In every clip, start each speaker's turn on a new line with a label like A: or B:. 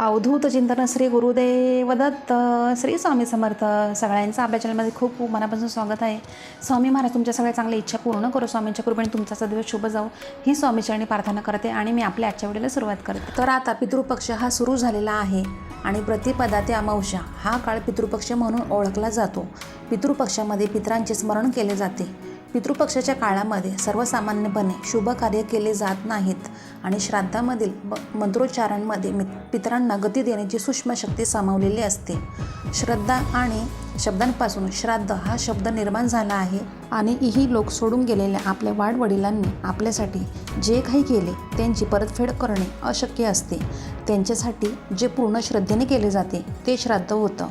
A: अवधूत चिंतन श्री गुरुदेव दत्त श्री स्वामी समर्थ सगळ्यांचं आपल्या चॅनलमध्ये खूप मनापासून स्वागत आहे. स्वामी महाराज तुमच्या सगळ्या चांगल्या इच्छा पूर्ण करू. स्वामींच्या कृपेने तुमचा सदैव शुभ जाऊ ही स्वामीचरणी प्रार्थना करते आणि मी आपल्या आजच्या वेळेला सुरुवात करते. तर आता पितृपक्ष हा सुरू झालेला आहे आणि प्रतिपदा ते अमावस्या हा काळ पितृपक्ष म्हणून ओळखला जातो. पितृपक्षामध्ये पितरांचे स्मरण केले जाते. पितृपक्षाच्या काळामध्ये सर्वसामान्यपणे शुभ कार्य केले जात नाहीत आणि श्राद्धामधील मंत्रोच्चारांमध्ये मित पितरांना गती देण्याची सूक्ष्म शक्ती सामावलेली असते. श्रद्धा आणि शब्दांपासून श्राद्ध हा शब्द निर्माण झाला आहे आणि ही लोक सोडून गेलेल्या आपल्या वाडवडिलांनी आपल्यासाठी जे काही केले त्यांची परतफेड करणे अशक्य असते. त्यांच्यासाठी जे पूर्ण श्रद्धेने केले जाते ते श्राद्ध होतं.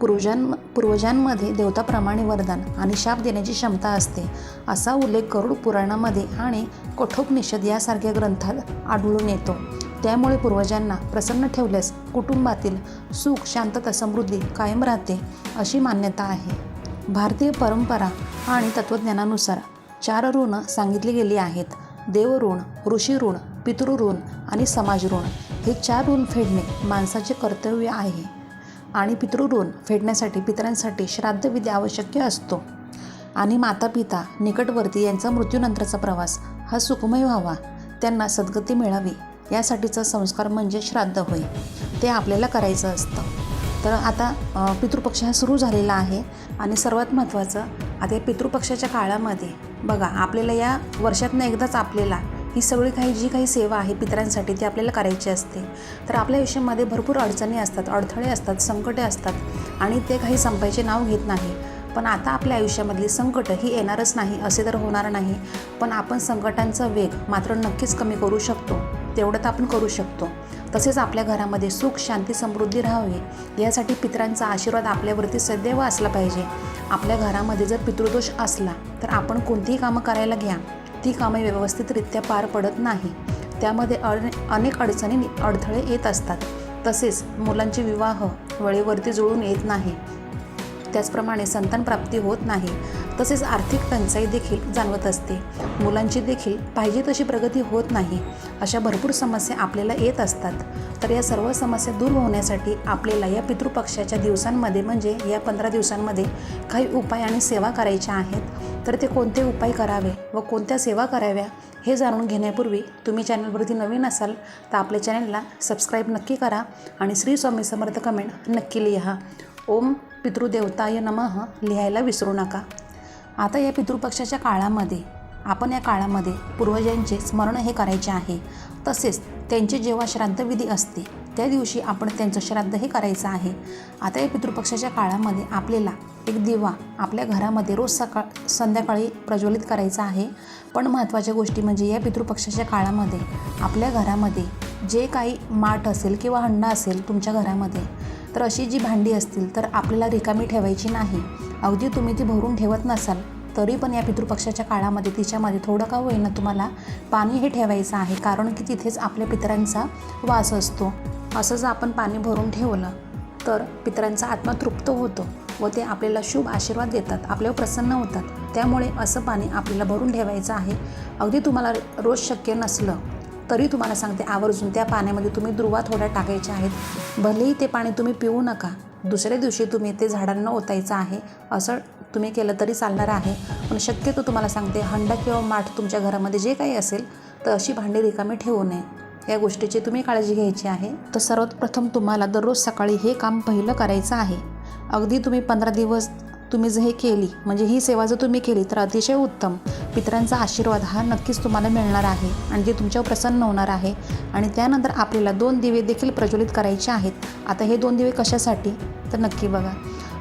A: पूर्वजां पूर्वजांमध्ये देवताप्रमाणे वरदान आणि शाप देण्याची क्षमता असते. असा उल्लेख गरुड पुराणामध्ये आणि कठोपनिषद यासारख्या ग्रंथात आढळून येतो. त्यामुळे पूर्वजांना प्रसन्न ठेवल्यास कुटुंबातील सुख शांतता समृद्धी कायम राहते अशी मान्यता आहे. भारतीय परंपरा आणि तत्त्वज्ञानानुसार चार ऋण सांगितली गेली आहेत. देवऋण ऋषी ऋण पितृऋण आणि समाज ऋण हे चार ऋण फेडणे माणसाचे कर्तव्य आहे. आणि पितृऋण फेडण्यासाठी पितरांसाठी श्राद्धविधी आवश्यक असतो. आणि माता पिता निकटवर्ती यांचा मृत्यूनंतरचा प्रवास हा सुखमय व्हावा. त्यांना सद्गती मिळावी. यासाठीचा संस्कार म्हणजे श्राद्ध होय. ते आपल्याला करायचं असतं. तर आता पितृपक्ष हा सुरू झालेला आहे आणि सर्वात महत्त्वाचं आता या पितृपक्षाच्या काळामध्ये बघा आपल्याला या वर्षातनं एकदाच आपल्याला ही सगळी काही जी काही सेवा आहे पितरांसाठी ती आपल्याला करायची असते. तर आपल्या आयुष्यामध्ये भरपूर अडचणी असतात अडथळे असतात संकटे असतात आणि ते काही संपायचे नाव घेत नाही. पण आता आपल्या आयुष्यामधली संकटं ही येणारच नाही असे तर होणार नाही. पण आपण संकटांचा वेग मात्र नक्कीच कमी करू शकतो. तेवढं तर आपण करू शकतो. तसेच आपल्या घरामध्ये सुख शांती समृद्धी राहावी. यासाठी पितरांचा आशीर्वाद आपल्यावरती सदैव असला पाहिजे. आपल्या घरामध्ये जर पितृदोष असला तर आपण कोणतीही कामं करायला घ्या. ती कामं व्यवस्थितरित्या पार पडत नाही. त्यामध्ये अड अनेक अडचणी अडथळे येत असतात. तसेच मुलांचे विवाह वेळेवरती जुळून येत नाही. त्याचप्रमाणे संतान प्राप्ती होत नाही. तसेच आर्थिक टंचाई देखील जाणवत असते. मुलांची देखील पाहिजे तशी प्रगती होत नाही अशा भरपूर समस्या आपल्याला येत असतात. तर या सर्व समस्या दूर होण्यासाठी आपल्याला या पितृपक्षाच्या दिवसांमध्ये म्हणजे या पंधरा दिवसांमध्ये काही उपाय आणि सेवा करायच्या आहेत. तर ते कोणते उपाय करावे व कोणत्या सेवा कराव्या हे जाणून घेण्यापूर्वी तुम्ही चॅनलवरती नवीन असाल तर आपल्या चॅनलला सबस्क्राईब नक्की करा आणि श्री स्वामी समर्थ कमेंट नक्की लिहा. ओम पितृदेवताय नमः लिहायला विसरू नका. आता या पितृपक्षाच्या काळामध्ये आपण या काळामध्ये पूर्वजांचे स्मरण हे करायचे आहे. तसेच त्यांचे जेव्हा श्राद्धविधी असते त्या दिवशी आपण त्यांचं श्राद्ध हे करायचं आहे. आता या पितृपक्षाच्या काळामध्ये आपल्याला एक दिवा आपल्या घरामध्ये रोज सकाळ संध्याकाळी प्रज्वलित करायचा आहे. पण महत्त्वाच्या गोष्टी म्हणजे या पितृपक्षाच्या काळामध्ये आपल्या घरामध्ये जे काही माठ असेल किंवा हंडा असेल तुमच्या घरामध्ये तर अशी जी भांडी असतील तर आपल्याला रिकामी ठेवायची नाही. अगदी तुम्ही ती भरून ठेवत नसाल तरी पण या पितृपक्षाच्या काळामध्ये तिच्यामध्ये थोडं का होईना तुम्हाला पाणी हे ठेवायचं आहे कारण की तिथेच आपल्या पितरांचा वास असतो. असं जर आपण पाणी भरून ठेवलं तर पितरांचा आत्मा तृप्त होतो व ते आपल्याला शुभ आशीर्वाद देतात आपल्यावर प्रसन्न होतात. त्यामुळे असं पाणी आपल्याला भरून ठेवायचं आहे. अगदी तुम्हाला रोज शक्य नसलं तरी तुम्हाला सांगते आवर्जून त्या पाण्यामध्ये तुम्ही दुर्वा थोड्या टाकायच्या आहेत. भलेही ते पाणी तुम्ही पिऊ नका दुसऱ्या दिवशी तुम्ही ते झाडांना ओतायचं आहे असं तुम्ही केलं तरी चालणार आहे. पण शक्यतो तुम्हाला सांगते हंडा किंवा माठ तुमच्या घरामध्ये जे काही असेल तर अशी भांडी रिकामी ठेवू नये. या गोष्टीची तुम्ही काळजी घ्यायची आहे. तर सर्वात प्रथम तुम्हाला दररोज सकाळी हे काम पहिलं करायचं आहे. अगदी तुम्ही पंधरा दिवस तुम्ही जर हे केली म्हणजे ही सेवा जर तुम्ही केली तर अतिशय उत्तम. पितरांचा आशीर्वाद हा नक्कीच तुम्हाला मिळणार आहे आणि ते तुमच्यावर प्रसन्न होणार आहे. आणि त्यानंतर आपल्याला दोन दिवे देखील प्रज्वलित करायचे आहेत. आता हे दोन दिवे कशासाठी? तर नक्की बघा.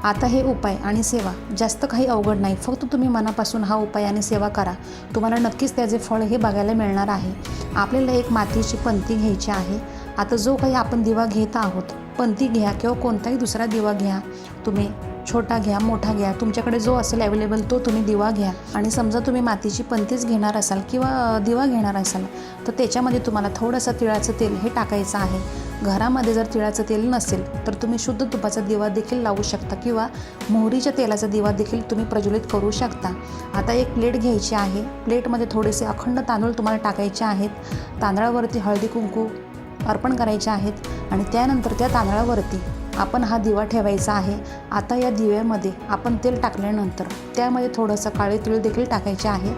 A: आता हे उपाय आणि सेवा. जास्त काही अवघड नाही. फक्त तुम्ही मनापासून हा उपाय आणि सेवा करा. तुम्हाला नक्कीच त्याचे फळ हे बघायला मिळणार आहे. आपल्याला एक मातीची पंती घ्यायची आहे. आता जो काही आपण दिवा घेत आहोत पंती घ्या किंवा कोणताही दुसरा दिवा घ्या. तुम्ही छोटा घ्या मोठा घ्या तुमच्याकडे जो असेल अवेलेबल तो तुम्ही दिवा घ्या. आणि समजा तुम्ही मातीची पंतीच घेणार असाल किंवा दिवा घेणार असाल तर त्याच्यामध्ये तुम्हाला थोडंसं तिळाचं तेल हे टाकायचं आहे. घरामध्ये जर तिळाचं तेल नसेल तर तुम्ही शुद्ध तुपाचा दिवा देखील लावू शकता किंवा मोहरीच्या तेलाचा दिवा देखील तुम्ही प्रज्वलित करू शकता. आता एक प्लेट घ्यायची आहे. प्लेटमध्ये थोडेसे अखंड तांदूळ तुम्हाला टाकायचे आहेत. तांदळावरती हळदी कुंकू अर्पण करायचे आहेत. आणि त्यानंतर त्या तांदळावरती आपण हा दिवा ठेवायचा आहे. आता या दिव्यामध्ये आपण तेल टाकल्यानंतर त्यामध्ये थोडंसं काळे तीळ देखील टाकायचे आहे.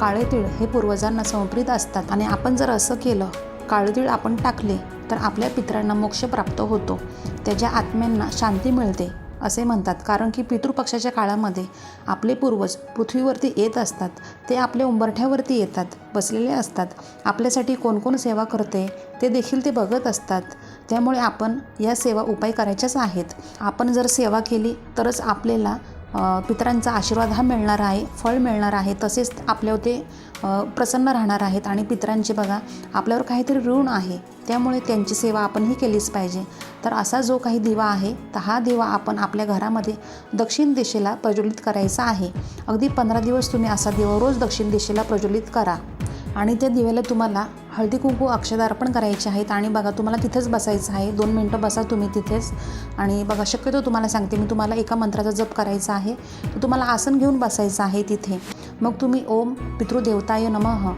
A: काळे तीळ हे पूर्वजांना समर्पित असतात आणि आपण जर असं केलं काळे तीळ आपण टाकले तर आपल्या पितरांना मोक्ष प्राप्त होतो. त्याच्या आत्म्यांना शांती मिळते असे म्हणतात. कारण की पितृपक्षाच्या काळामध्ये आपले पूर्वज पृथ्वीवरती येत असतात. ते आपल्या उंबरठ्यावरती येतात बसलेले असतात. आपल्यासाठी कोण कोण सेवा करते ते देखील ते बघत असतात. त्यामुळे आपण या सेवा उपाय करायच्याच आहेत. आपण जर सेवा केली तरच आपल्याला पितरांचा आशीर्वाद हा मिळणार आहे फळ मिळणार आहे तसेच आपल्यावर ते प्रसन्न राहणार आहेत आणि पितरांचे बघा आपल्यावर काहीतरी ऋण आहे. त्यामुळे त्यांची सेवा आपणही केलीच पाहिजे. तर असा जो काही दिवा आहे तर हा दिवा आपण आपल्या घरामध्ये दक्षिण दिशेला प्रज्वलित करायचा आहे. अगदी पंधरा दिवस तुम्ही असा दिवा रोज दक्षिण दिशेला प्रज्वलित करा. आणि त्या दिव्याला तुम्हाला हळदी कुंकू अक्षदा अर्पण करायचे आहेत आणि बघा तुम्हाला तिथेच बसायचं आहे. दोन मिनटं बसा तुम्ही तिथेच. आणि बघा शक्यतो तुम्हाला सांगते मी तुम्हाला एका मंत्राचा जप करायचा आहे. तर तुम्हाला आसन घेऊन बसायचं आहे तिथे. मग तुम्ही ओम पितृदेवताय नमः.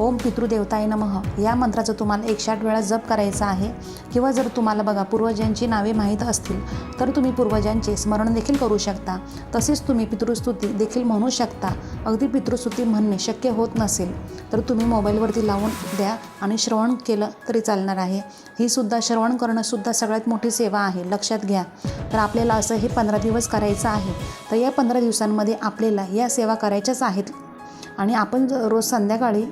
A: ओम पितृदेवताय नमः. या मंत्राचं तुम्हाला एकशे आठ वेळा जप करायचा आहे. किंवा जर तुम्हाला बघा पूर्वजांची नावे माहीत असतील तर तुम्ही पूर्वजांचे स्मरण देखील करू शकता. तसेच तुम्ही पितृस्तुती देखील म्हणू शकता. अगदी पितृस्तुती म्हणणे शक्य होत नसेल तर तुम्ही मोबाईलवरती लावून द्या आणि श्रवण केलं तरी चालणार आहे. ही सुद्धा श्रवण करणंसुद्धा सगळ्यात मोठी सेवा आहे लक्षात घ्या. तर आपल्याला असं हे पंधरा दिवस करायचं आहे. तर या पंधरा दिवसांमध्ये आपल्याला या सेवा करायच्याच आहेत. आणि आपण रोज संध्याकाळी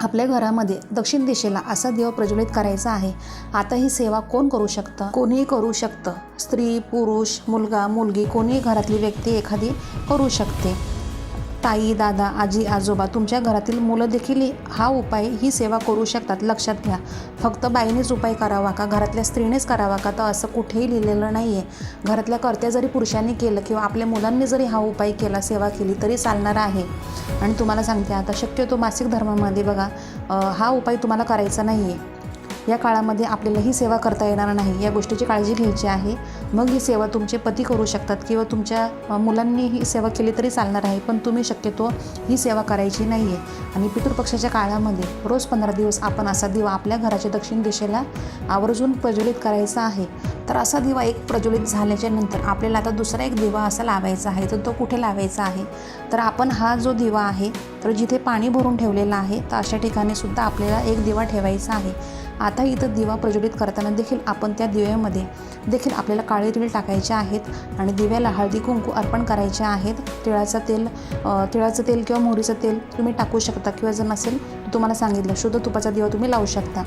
A: आपल्या घरामध्ये दक्षिण दिशेला असा देव प्रज्वलित करायचा आहे. आता ही सेवा कोण करू शकतं? कोणीही करू शकतं. स्त्री पुरुष मुलगा मुलगी कोणीही घरातली व्यक्ती एखादी करू शकते. ताई दादा आजी आजोबा तुमच्या घरातील मुलं देखील हा उपाय ही सेवा करू शकतात. लक्षात घ्या. फक्त बाईनेच उपाय करावा का? घरातल्या स्त्रीनेच करावा का? तर असं कुठेही लिहिलेलं नाही आहे घरातल्या कर्त्या जरी पुरुषांनी केलं किंवा आपल्या मुलांनी जरी हा उपाय केला सेवा केली तरी चालणार आहे. आणि तुम्हाला सांगते आता शक्यतो मासिक धर्मामध्ये बघा हा उपाय तुम्हाला करायचा नाही आहे या काळामध्ये आपल्याला ही सेवा करता येणार नाही या गोष्टीची काळजी घ्यायची आहे. मग ही सेवा तुमचे पती करू शकतात किंवा तुमच्या मुलांनी ही सेवा केली तरी चालणार आहे पण तुम्ही शक्यतो ही सेवा करायची नाही आहे आणि पितृपक्षाच्या काळामध्ये रोज पंधरा दिवस आपण असा दिवा आपल्या घराच्या दक्षिण दिशेला आवर्जून प्रज्वलित करायचा आहे. तर असा दिवा एक प्रज्वलित झाल्याच्यानंतर आपल्याला आता दुसरा एक दिवा असा लावायचा आहे तर तो कुठे लावायचा आहे? तर आपण हा जो दिवा आहे तर जिथे पाणी भरून ठेवलेलं आहे तर अशा ठिकाणी सुद्धा आपल्याला एक दिवा ठेवायचा आहे. आता इथं दिवा प्रज्वलित करताना देखील आपण त्या दिव्यामध्ये देखील आपल्याला काळे तीळ टाकायचे आहेत आणि दिव्याला हळदी कुंकू अर्पण करायचे आहेत. तिळाचं तेल तिळाचं तेल किंवा मोहरीचं तेल तुम्ही टाकू शकता किंवा जर नसेल तर तुम्हाला सांगितलं शुद्ध तुपाचा दिवा तुम्ही लावू शकता.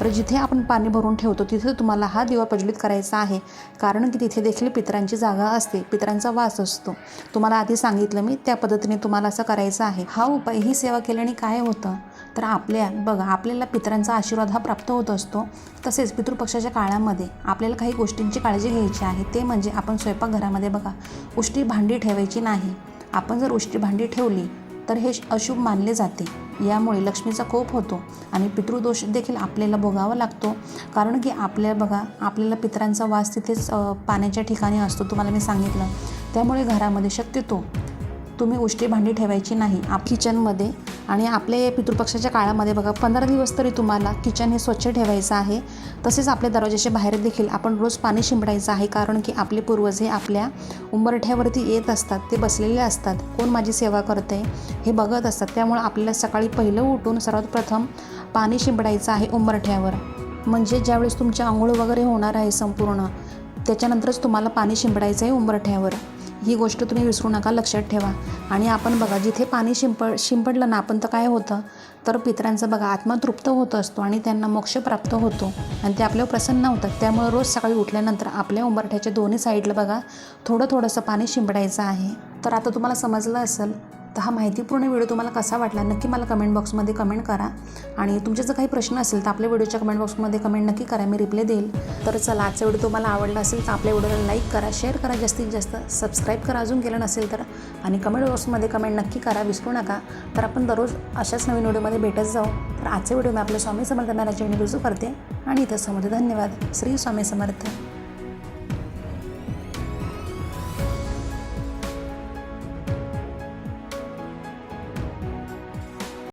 A: तर जिथे आपण पाणी भरून ठेवतो तिथे तुम्हाला हा दिवा प्रज्वलित करायचा आहे. कारण की तिथे देखील पितरांची जागा असते पितरांचा वास असतो. तुम्हाला आधी सांगितलं मी त्या पद्धतीने तुम्हाला असं करायचं आहे. हा उपाय ही सेवा केल्याने काय होतं? तर आपल्या बघा आपल्याला पितरांचा आशीर्वाद हा प्राप्त होत असतो. तसेच पितृपक्षाच्या काळामध्ये आपल्याला काही गोष्टींची काळजी घ्यायची आहे. ते म्हणजे आपण स्वयंपाकघरामध्ये बघा. उष्टी भांडी ठेवायची नाही. आपण जर उष्टी भांडी ठेवली तर हे अशुभ मानले जाते. यामुळे लक्ष्मीचा कोप होतो आणि पितृदोष देखील आपल्याला भोगावा लागतो. कारण की आपल्या बघा आपल्याला पितरांचा वास तिथेच पाण्याच्या ठिकाणी असतो तुम्हाला मी सांगितलं. त्यामुळे घरामध्ये शक्यतो तुम्ही उष्टी भांडी ठेवायची नाही. आप किचनमध्ये आणि आपले पितृपक्षाच्या काळामध्ये बघा पंधरा दिवस तरी तुम्हाला किचन हे स्वच्छ ठेवायचं आहे. तसेच आपल्या दरवाजाच्या बाहेर देखील आपण रोज पाणी शिंपडायचं आहे कारण की आपले पूर्वज हे आपल्या उंबरठ्यावरती येत असतात ते बसलेले असतात. कोण माझी सेवा करते हे बघत असतात. त्यामुळे आपल्याला सकाळी पहिलं उठून सर्वात प्रथम पाणी शिंपडायचं आहे उंबरठ्यावर. म्हणजे ज्यावेळेस तुमची आंघोळ वगैरे होणार आहे संपूर्ण त्याच्यानंतरच तुम्हाला पाणी शिंपडायचं आहे उंबरठ्यावर. ही गोष्ट तुम्ही विसरू नका लक्षात ठेवा. आणि आपण बघा जिथे पाणी शिंपड शिंपडलं ना आपण तर काय होतं? तर पित्रांचं बघा आत्मा तृप्त होत असतो आणि त्यांना मोक्ष प्राप्त होतो. आणि ते आपल्यावर प्रसन्न होतात. त्यामुळे रोज सकाळी उठल्यानंतर आपल्या उंबरठ्याच्या दोन्ही साईडला बघा थोडं थोडंसं पाणी शिंपडायचं आहे. तर आता तुम्हाला समजलं असेल तर हा माहितीपूर्ण व्हिडिओ तुम्हाला कसा वाटला नक्की मला कमेंट बॉक्समध्ये कमेंट करा. आणि तुमचे जर काही प्रश्न असेल तर आपल्या व्हिडिओच्या कमेंट बॉक्समध्ये कमेंट नक्की करा मी रिप्लाय देईल. तर चला आजचा व्हिडिओ तुम्हाला आवडला असेल तर आपल्या व्हिडिओला लाईक करा शेअर करा जास्तीत जास्त सबस्क्राईब करा अजून केलं नसेल तर. आणि कमेंट बॉक्समध्ये कमेंट नक्की करा विसरू नका. तर आपण दररोज अशाच नवीन व्हिडिओमध्ये भेटत जाऊ. तर आजचा व्हिडिओ मी आपल्या स्वामी समर्थ मॅनेजमेंट रुजू करते. आणि इथं समोर धन्यवाद. श्री स्वामी समर्थ.